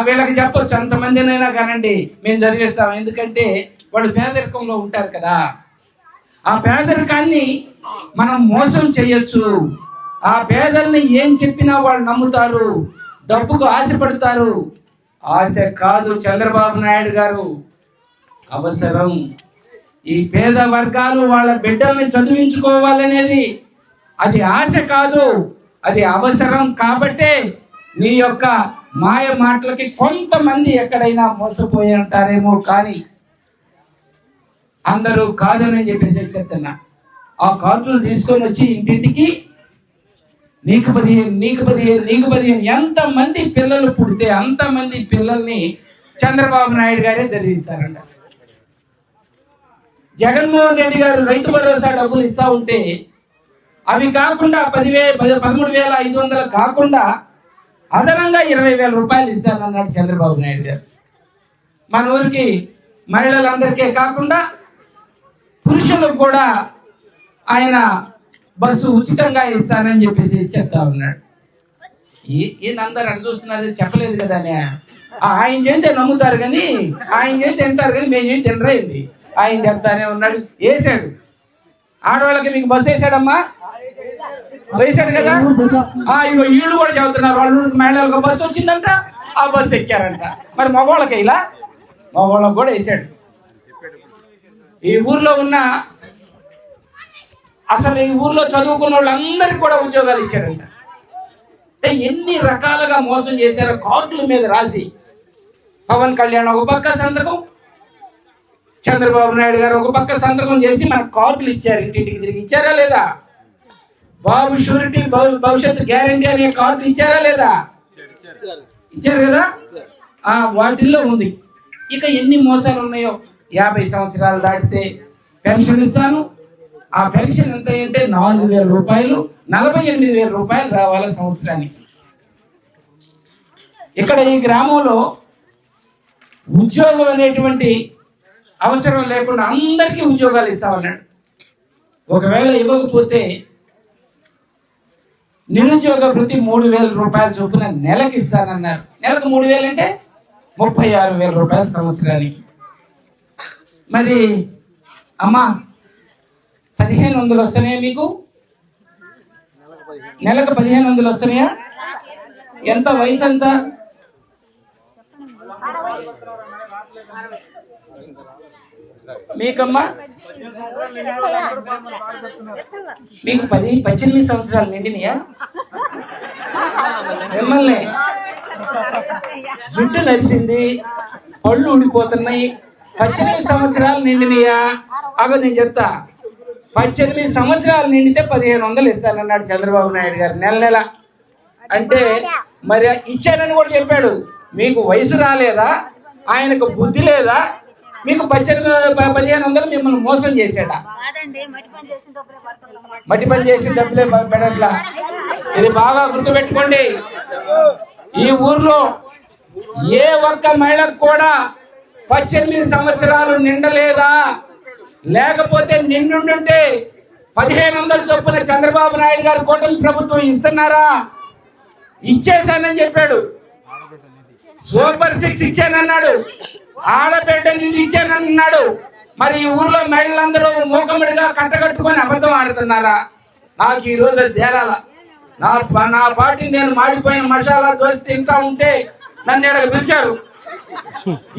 వీళ్ళకి చెప్పొచ్చు అంతమందినైనా కానండి మేము చదివిస్తాం. ఎందుకంటే వాళ్ళు పేదరికంలో ఉంటారు కదా. ఆ పేదరికాన్ని మనం మోసం చేయొచ్చు. ఆ పేదల్ని ఏం చెప్పినా వాళ్ళు నమ్ముతారు. డబ్బుకు ఆశపడతారు. ఆశ కాదు చంద్రబాబు నాయుడు గారు. అవసరం. ఈ పేద వర్గాలు వాళ్ళ బిడ్డల్ని చదివించుకోవాలనేది అది ఆశ కాదు. అది అవసరం కాబట్టే నీ యొక్క మాయ మాటలకి కొంతమంది ఎక్కడైనా మోసపోయి ఉంటారేమో కానీ అందరూ కాదని చెప్పేసి చెప్తున్నా. ఆ కార్డులు తీసుకొని వచ్చి ఇంటింటికి నీకు పదిహేను నీకు పదిహేను నీకు పదిహేను ఎంతమంది పిల్లలు పుడితే అంతమంది పిల్లల్ని చంద్రబాబు నాయుడు గారే చదివిస్తారంట. జగన్మోహన్ రెడ్డి గారు రైతు భరోసా డబ్బులు ఇస్తా ఉంటే అవి కాకుండా పదివే పది పదమూడు వేల ఐదు వందలు కాకుండా అదనంగా ఇరవై వేల రూపాయలు ఇస్తానన్నాడు చంద్రబాబు నాయుడు గారు. మన ఊరికి మహిళలందరికీ కాకుండా పురుషులకు కూడా ఆయన బస్సు ఉచితంగా ఇస్తానని చెప్పేసి చెప్తా ఉన్నాడు. ఈ- అటు చూస్తున్నారు చెప్పలేదు కదా ఆయన చేస్తే నమ్ముతారు కానీ ఆయన చేస్తే తింటారు కానీ మేము చేసి తినరేంది ఆయన చెప్తానే ఉన్నాడు వేసాడు ఆడవాళ్ళకి మీకు బస్సు వేసాడమ్మా వేసాడు కదా? ఆ ఇగో వీళ్ళు కూడా చెబుతున్నారు వాళ్ళు మహిళలకు బస్సు వచ్చిందంట ఆ బస్సు ఎక్కారంట. మరి మగవాళ్ళకి ఇలా? మగవాళ్ళకి కూడా వేసాడు. ఈ ఊర్లో ఉన్న అసలు ఈ ఊర్లో చదువుకున్న వాళ్ళందరికీ కూడా ఉద్యోగాలు ఇచ్చారంట. అంటే ఎన్ని రకాలుగా మోసం చేశారో కార్డుల మీద రాసి పవన్ కళ్యాణ్ ఒక పక్క సంతకం చంద్రబాబు నాయుడు గారు ఒక పక్క సంతకం చేసి మనకు కార్డులు ఇచ్చారు. ఇంటింటికి తిరిగి ఇచ్చారా లేదా? బాబు షూరిటీ భవిష్యత్తు గ్యారంటీ అనే కార్డు ఇచ్చారా లేదా? ఇచ్చారు కదా? ఆ వాటిల్లో ఉంది. ఇక ఎన్ని మోసాలు ఉన్నాయో యాభై సంవత్సరాలు దాటితే పెన్షన్ ఇస్తాను. ఆ పెన్షన్ ఎంత అంటే నాలుగు వేల రూపాయలు నలభై ఎనిమిది వేల రూపాయలు రావాలి సంవత్సరానికి. ఇక్కడ ఈ గ్రామంలో ఉద్యోగం అనేటువంటి అవసరం లేకుండా అందరికీ ఉద్యోగాలు ఇస్తామన్నాడు. ఒకవేళ ఇవ్వకపోతే నిరుద్యోగ వృత్తి మూడు వేల రూపాయల చొప్పున నెలకి ఇస్తానన్నారు. నెలకు మూడు వేలు అంటే ముప్పై ఆరు వేల రూపాయల సంవత్సరానికి. మరి అమ్మా పదిహేను వందలు వస్తున్నాయా మీకు? నెలకు పదిహేను వందలు వస్తున్నాయా? ఎంత వయసు ఎంత మీకమ్మా? మీకు పది పద్దెనిమిది సంవత్సరాలు నిండినయా? మిమ్మల్ని జుట్టు నలిసింది పళ్ళు ఊడిపోతున్నాయి. పద్దెనిమిది సంవత్సరాలు నిండినయా? అగో నేను చెప్తా. పద్దెనిమిది సంవత్సరాలు నిండితే పదిహేను వందలు ఇస్తానన్నాడు చంద్రబాబు నాయుడు గారు నెల నెల. అంటే మరి ఇచ్చానని కూడా చెప్పాడు. మీకు వయసు రాలేదా? ఆయనకు బుద్ధి లేదా? మీకు పద్దెనిమిది పదిహేను వందలు మిమ్మల్ని మోసం కాదండి మట్టి పని చేసిన డబ్బులే పెడట్లా. ఇది బాగా గుర్తుపెట్టుకోండి. ఈ ఊర్లో ఏ ఒక్క మహిళకు కూడా పద్దెనిమిది సంవత్సరాలు నిండలేదా? లేకపోతే నిండుంటే పదిహేను వందల చొప్పున చంద్రబాబు నాయుడు గారు కూటమి ప్రభుత్వం ఇస్తున్నారా? ఇచ్చేసానని చెప్పాడు. సూపర్ సిక్స్ ఇచ్చానన్నాడు. ఆడబిడ్డ నిధి ఇచ్చానన్నాడు మరి ఈ ఊర్లో మహిళలందరూ మూకముడిగా కట్టగట్టుకొని అబద్ధం ఆడుతున్నారా? నాకు ఈ రోజు తేలాల. నా నా పార్టీ నేను మాడిపోయిన మసాలా దోశ తింటా ఉంటే నన్ను ఇక్కడ పిలిచారు?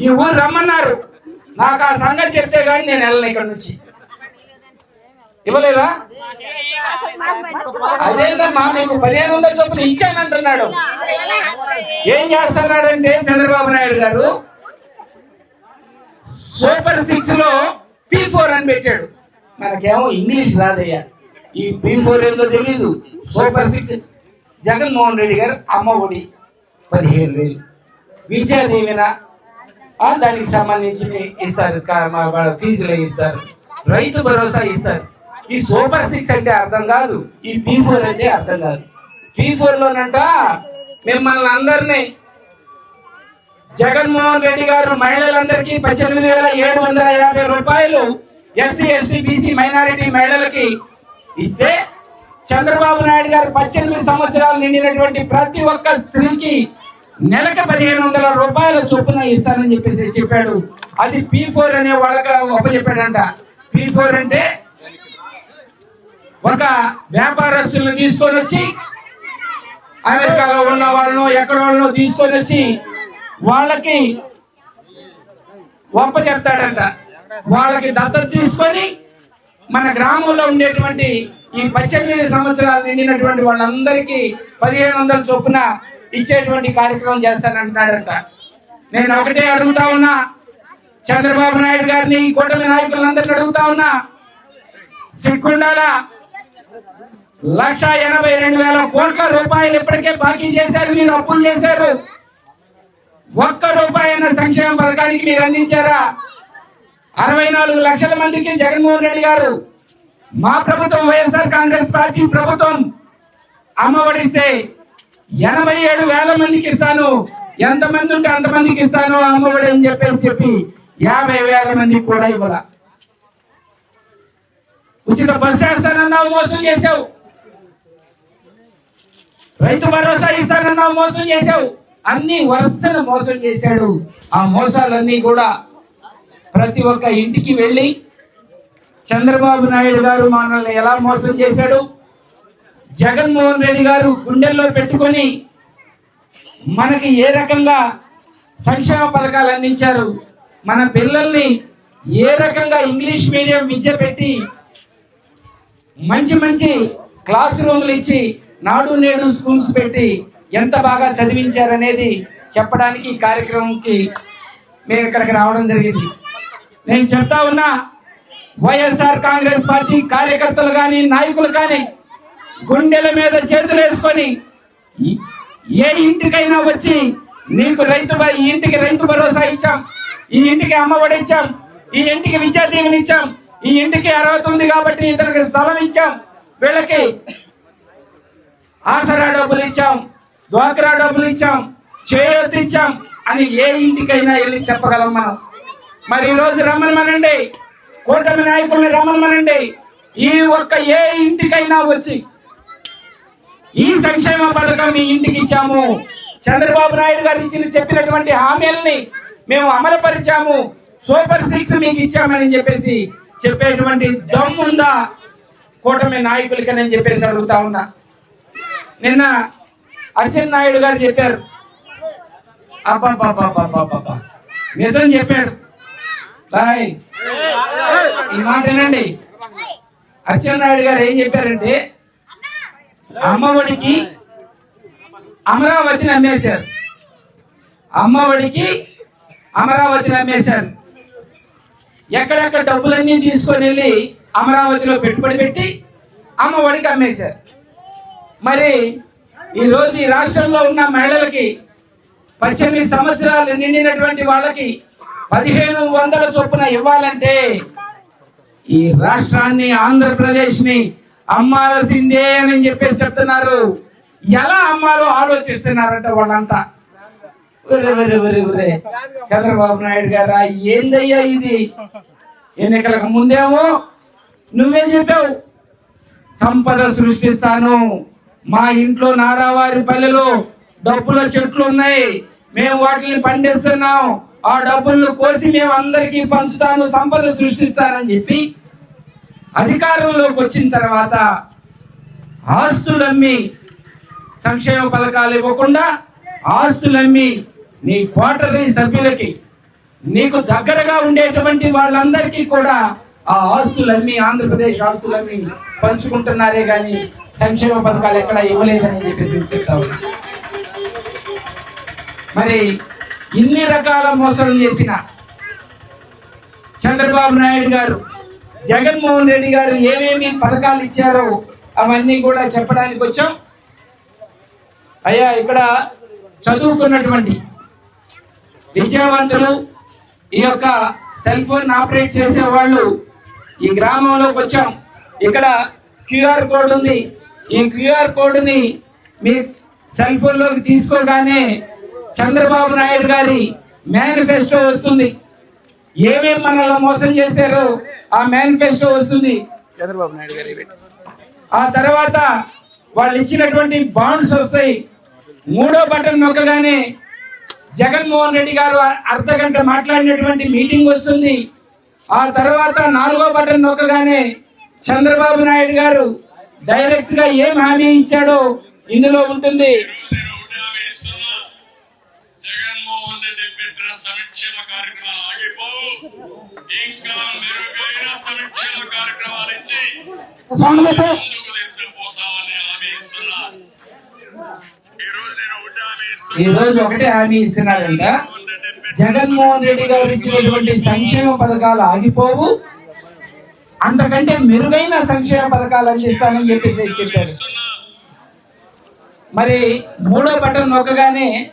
ఈ ఊరు రమ్మన్నారు. నాకు ఆ సంగతి చెప్తే గానీ నేను వెళ్ళను ఇక్కడ నుంచి. ఇవ్వలేదా? అదేంటమ్మా మీకు పదిహేను వందల చొప్పున ఇచ్చానంటున్నాడు. ఏం చేస్తున్నాడంటే చంద్రబాబు నాయుడు గారు సూపర్ సిక్స్లో పి ఫోర్ అని పెట్టాడు. మనకేమో ఇంగ్లీష్ రాదయ్యా. ఈ పి ఫోర్ ఏందో తెలియదు సూపర్ సిక్స్ జగన్మోహన్ రెడ్డి గారు అమ్మ ఒడి. పదిహేను వేలు. విద్యాదీవెన. దానికి సంబంధించి ఇస్తారు. మా వాళ్ళ ఫీజులు ఇస్తారు. రైతు భరోసా ఇస్తారు. ఈ సూపర్ సిక్స్ అంటే అర్థం కాదు. ఈ పి ఫోర్ అంటే అర్థం కాదు. పి ఫోర్ లోనంట మిమ్మల్ని అందరినీ జగన్మోహన్ రెడ్డి గారు మహిళలందరికీ పద్దెనిమిది వేల ఏడు వందల యాభై రూపాయలు ఎస్సీ ఎస్టీ బీసీ మైనారిటీ మహిళలకి ఇస్తే చంద్రబాబు నాయుడు గారు పద్దెనిమిది సంవత్సరాలు నిండినటువంటి ప్రతి ఒక్క స్త్రీకి నెలకు పదిహేను వందల రూపాయల చొప్పున ఇస్తానని చెప్పేసి చెప్పాడు. అది పీ ఫోర్ అనే వాళ్ళకి ఒప్పచెప్పాడంట. పీ ఫోర్ అంటే ఒక వ్యాపారస్తులను తీసుకొని వచ్చి అమెరికాలో ఉన్న వాళ్ళను ఎక్కడ వాళ్ళను తీసుకొని వచ్చి వాళ్ళకి ఒప్ప చెప్తాడంట. వాళ్ళకి దత్తత తీసుకొని మన గ్రామంలో ఉండేటువంటి ఈ పద్దెనిమిది సంవత్సరాలు నిండినటువంటి వాళ్ళందరికీ పదిహేను వందల చొప్పున ఇచ్చేటువంటి కార్యక్రమం చేస్తానంటున్నాడంట. నేను ఒకటే అడుగుతా ఉన్నా చంద్రబాబు నాయుడు గారిని కూటమి నాయకులందరినీ అడుగుతా ఉన్నా సిగ్గుండాలా? లక్ష ఎనభై రెండు వేల కోట్ల రూపాయలు ఇప్పటికే బాకీ చేశారు మీరు అప్పులు చేశారు. ఒక్క రూపాయి అన్న సంక్షేమ పథకానికి మీరు అందించారా? అరవై నాలుగు లక్షల మందికి జగన్మోహన్ రెడ్డి గారు మా ప్రభుత్వం వైఎస్ఆర్ కాంగ్రెస్ పార్టీ ప్రభుత్వం అమ్మఒడిస్తే ఎనభై ఏడు వేల మందికి ఇస్తాను. ఎంతమంది ఉంటే అంతమందికి ఇస్తాను అమ్మఒడి అని చెప్పేసి చెప్పి యాభై వేల మందికి కూడా ఇవ్వాల. ఉచిత బస్ చేస్తానన్నావు మోసం చేశావు. రైతు భరోసా ఇస్తానన్నావు మోసం చేశావు. అన్ని వరుసను మోసం చేశాడు. ఆ మోసాలన్నీ కూడా ప్రతి ఒక్క ఇంటికి వెళ్ళి చంద్రబాబు నాయుడు గారు మనల్ని ఎలా మోసం చేశాడు? జగన్మోహన్ రెడ్డి గారు గుండెల్లో పెట్టుకొని మనకి ఏ రకంగా సంక్షేమ పథకాలు అందించారు? మన పిల్లల్ని ఏ రకంగా ఇంగ్లీష్ మీడియం విద్య పెట్టి మంచి మంచి క్లాస్ రూమ్లు ఇచ్చి నాడు నేడు స్కూల్స్ పెట్టి ఎంత బాగా చదివించారనేది చెప్పడానికి ఈ కార్యక్రమంకి మేము ఇక్కడికి రావడం జరిగింది. నేను చెప్తా ఉన్నా వైఎస్ఆర్ కాంగ్రెస్ పార్టీ కార్యకర్తలు కానీ నాయకులు కానీ గుండెల మీద చేతులు వేసుకొని ఏ ఇంటికైనా వచ్చి నీకు రైతు ఈ ఇంటికి రైతు భరోసా ఇచ్చాం ఈ ఇంటికి అమ్మఒడి ఇచ్చాం ఈ ఇంటికి విద్యా దీవెన ఇచ్చాం ఈ ఇంటికి అర్హత ఉంది కాబట్టి ఇతనికి స్థలం ఇచ్చాం వీళ్ళకి ఆసరా డబ్బులు ఇచ్చాం డ్వాక్రా డబ్బులు ఇచ్చాం చేయొద్దు ఇచ్చాం అని ఏ ఇంటికైనా వెళ్ళి చెప్పగలం మనం. మరి ఈ రోజు రమ్మనమనండి కూటమి నాయకుల్ని రమ్మనమనండి ఈ ఒక్క ఏ ఇంటికైనా వచ్చి ఈ సంక్షేమ పథకం మీ ఇంటికి ఇచ్చాము. చంద్రబాబు నాయుడు గారు ఇచ్చిన చెప్పినటువంటి హామీలని మేము అమలు పరిచాము సూపర్ సిక్స్ మీకు ఇచ్చామని చెప్పేసి చెప్పేటువంటి దమ్ముందా కూటమి నాయకులకి అని చెప్పేసి అడుగుతా ఉన్నా. నిన్న అచ్చెన్ నాయుడు గారు చెప్పారు. అబ్బా నిజం చెప్పాడు. బాయ్. ఈ మాట వినండి. అచ్చెన్నాయుడు గారు ఏం చెప్పారంటే అమ్మఒడికి అమరావతిని అమ్మేశారు. అమ్మఒడికి అమరావతిని అమ్మేశారు. ఎక్కడెక్కడ డబ్బులన్నీ తీసుకొని వెళ్ళి అమరావతిలో పెట్టుబడి పెట్టి అమ్మఒడికి అమ్మేశారు. మరి ఈ రోజు ఈ రాష్ట్రంలో ఉన్న మహిళలకి పద్దెనిమిది సంవత్సరాలు నిండినటువంటి వాళ్ళకి పదిహేను వందల చొప్పున ఇవ్వాలంటే ఈ రాష్ట్రాన్ని ఆంధ్రప్రదేశ్ని అమ్మాల్సిందే అని చెప్పేసి చెప్తున్నారు. ఎలా అమ్మాలో ఆలోచిస్తున్నారంట వాళ్ళంతా? చంద్రబాబు నాయుడు గారా ఏందయ్యా ఇది? ఎన్నికలకు ముందేమో నువ్వే చెప్పావు? సంపద సృష్టిస్తాను. మా ఇంట్లో నారావారి పల్లెలు డబ్బుల చెట్లు ఉన్నాయి. మేము వాటిని పండిస్తున్నాం. ఆ డబ్బులను కోసి మేము అందరికీ పంచుతాను సంపద సృష్టిస్తానని చెప్పి అధికారంలోకి వచ్చిన తర్వాత ఆస్తులమ్మి సంక్షేమ పథకాలు ఇవ్వకుండా ఆస్తులమ్మి నీ క్వార్టరీ సభ్యులకి నీకు దగ్గరగా ఉండేటువంటి వాళ్ళందరికీ కూడా ఆ ఆస్తులన్నీ ఆంధ్రప్రదేశ్ ఆస్తులన్నీ పంచుకుంటున్నారే గాని సంక్షేమ పథకాలు ఎక్కడ ఇవ్వలేదని చెప్పేసి చెప్తా మరి ఇన్ని రకాల మోసం చేసిన చంద్రబాబు నాయుడు గారు జగన్మోహన్ రెడ్డి గారు ఏమేమి పథకాలు ఇచ్చారో అవన్నీ కూడా చెప్పడానికి వచ్చాం. అయ్యా ఇక్కడ చదువుకున్నటువంటి విద్యావంతులు ఈ యొక్క సెల్ ఫోన్ ఆపరేట్ చేసే వాళ్ళు ఈ గ్రామంలోకి వచ్చాం. ఇక్కడ క్యూఆర్ కోడ్ ఉంది. ఈ క్యూఆర్ కోడ్ని మీ సెల్ ఫోన్లోకి తీసుకోగానే చంద్రబాబు నాయుడు గారి మేనిఫెస్టో వస్తుంది. ఏమేం మనల్ని మోసం చేశారో ఆ మేనిఫెస్టో వస్తుంది. చంద్రబాబు నాయుడు గారి. ఆ తర్వాత వాళ్ళు ఇచ్చినటువంటి బాండ్స్ వస్తాయి. మూడో బటన్ నొక్కగానే జగన్మోహన్ రెడ్డి గారు అర్ధ గంట మాట్లాడినటువంటి మీటింగ్ వస్తుంది. ఆ తర్వాత నాలుగో బటన్ నొక్కగానే చంద్రబాబు నాయుడు గారు డైరెక్ట్గా ఏం హామీ ఇచ్చాడో ఇందులో ఉంటుంది. ఈ రోజు ఒకటే హామీ ఇస్తున్నాడంట. జగన్మోహన్ రెడ్డి గారు ఇచ్చినటువంటి సంక్షేమ పథకాలు ఆగిపోవు. అంతకంటే మెరుగైన సంక్షేమ పథకాలు అందిస్తానని చెప్పేసి చెప్పాడు మరి మూడో బటన్ నొక్కగానే